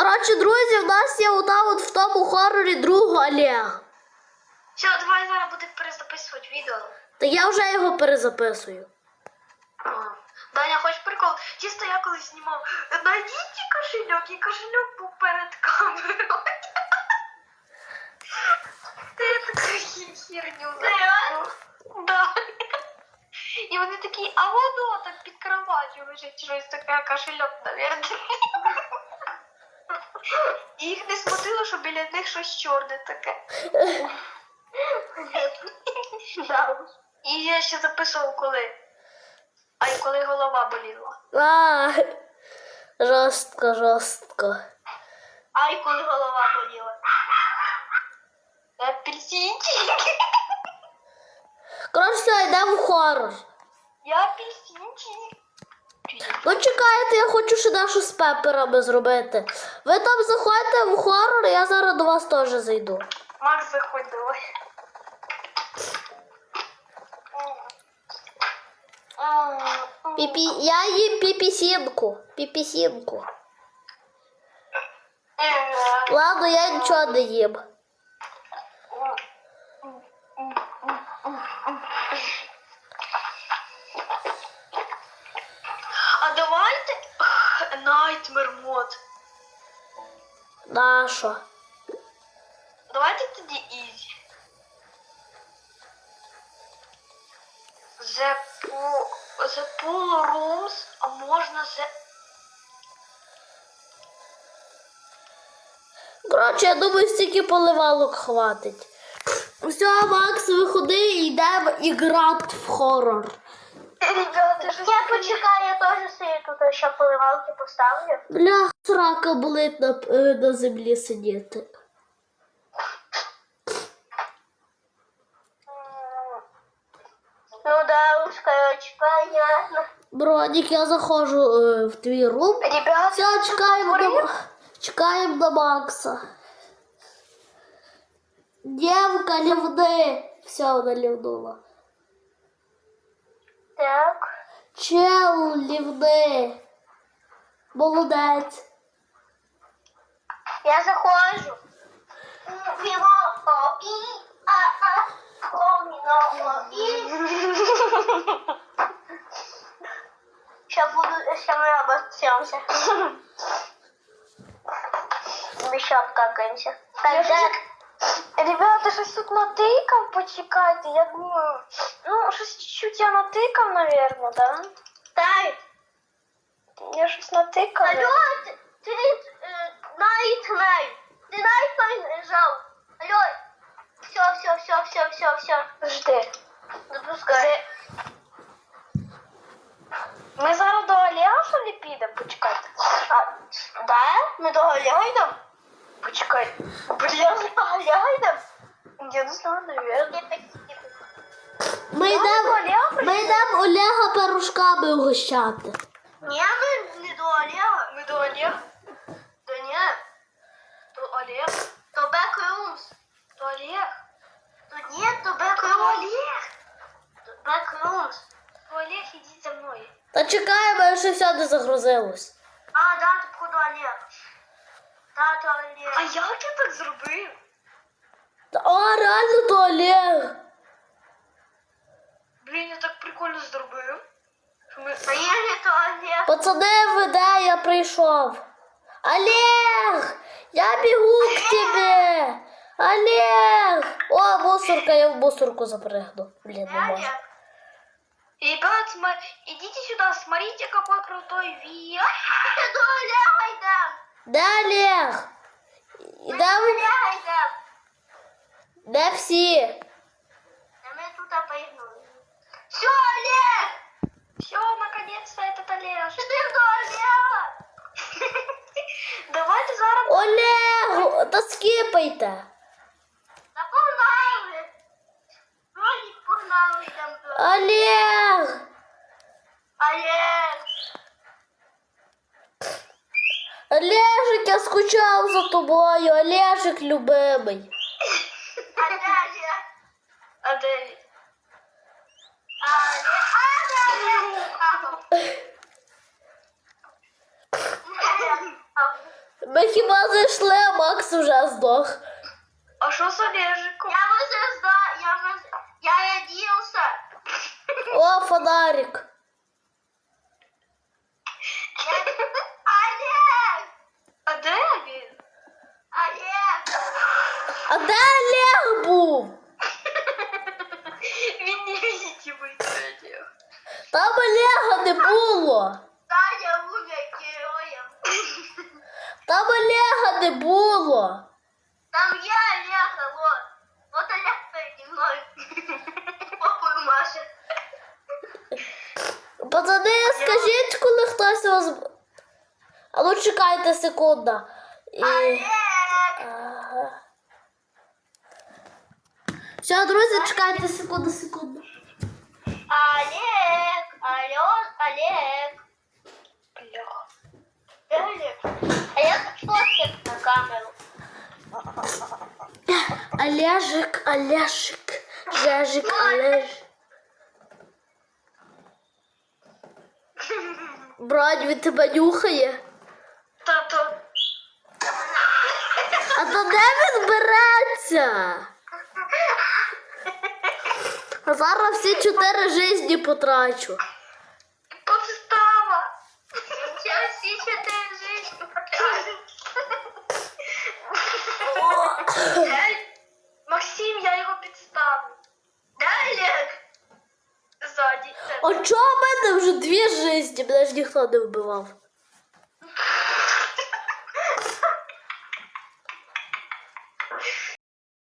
Коротше, друзі, в нас є ота от в тому хорорі друга Олег. Все, давай зараз буде перезаписувати відео. Та я вже його перезаписую. Даня, хоч прикол? Чисто я колись знімав Найдіть кошельок і кошельок був перед камерою. Ти таку херню Да. І вони такі, а воно там під кроватю лежить щось таке кошельок, навірно їх не смутило, що біля них щось чорне таке. І я ще записував коли. А й коли голова боліла. А, жорстко, жорстко. Ай, коли голова боліла. Апельсинчик. Коротше, йдемо в хорор. Я апельсинчик. Ну, чекайте, я хочу ще нашу з пеперами зробити. Ви там заходьте в хорор, я зараз до вас теж зайду. Макс, заходь, давай. Піпі... Я їм піпісімку. Піпісімку. Е, Ладно, я нічого не їм. мермот. На що? Давайте тоді ізі. The pool, the pool rooms, а можна the... Коротше, я думаю, стільки поливалок хватить. Все, Макс, виходи і йдемо іграти в хорор. Я почекаю, я теж сию тут ще поливалки поставлю. Бля, срака болить на, на землі сидіти. Ну да, уж короче, понятно. Бродик, я захожу э, в твій рум. Ребята, Все, чекаємо до, чекаємо до Макса. Девка ливны. Все, вона ливнула. Так. Челівни. Молодець. Я захожу. Сейчас а, а, буду, сейчас мы обосремся. Мы еще обкакаемся. Когда... Ребята, что тут натыкал, почекайте, я думаю... Ну, щось чуть я натикав, наверное, да? Да. Я щось натикав. Алло, ты ти е, ты най. Ти навіть Алло. Все, все, все, все, все, все. Жди. Запускай. Мы зараз до Аліаша не підемо, почекайте. А, да? Мы до Аліаша йдемо? Почекай. Блін, Я не знаю, наверное. Ми йдемо ми йдемо Олега пирожками угощати. Ні, ми не до Олега, ми до Олега. До ні. До Олег. До Беко До Олег. До ні, до Беко Олег. До Беко До Олег, ідіть за мною. Та чекаємо, що все не загрузилось. А, да, ти походу Олег. Тато Олег. А як я так зробив? Та, а, реально то Олег. Блин, я так прикольно зробив. Що ми... А я не то Олег. А я прийшов? Олег! Я бігу к тебе! Олег! О, мусорка, я в мусорку запрыгну. Блін, не можу. Ребят, см... идите сюда, смотрите, какой крутой ви. Я до ну, Олега Да, Олег. Ми до Олега Да все. А ми тут поїхали. Все, Олег! Все, наконец-то этот Олег. Что до Олега? Давайте зараз... Олегу, та то Та погнали. Ролик погнали там. Олег! Олег! Олежик, я скучал за тобою, Олежик любимий. Ми ну, хіба зайшли, а Макс уже здох. А що за лежиком? Я вже здох, я вже... Я надіявся. О, фонарик. за неї скажіть, коли с вас. А ну чекайте секунду. І... Ага. Все, друзі, чекайте секунду, секунду. Олег, Ален, Олег. Бля. Олег. А я фотик на камеру. Олежик, Олежик, Жежик, Олежик. Брат, він тебе нюхає. Тато. А то де він береться? А зараз всі чотири житті потрачу. О чому в мене вже дві житті? Мене ж ніхто не вбивав.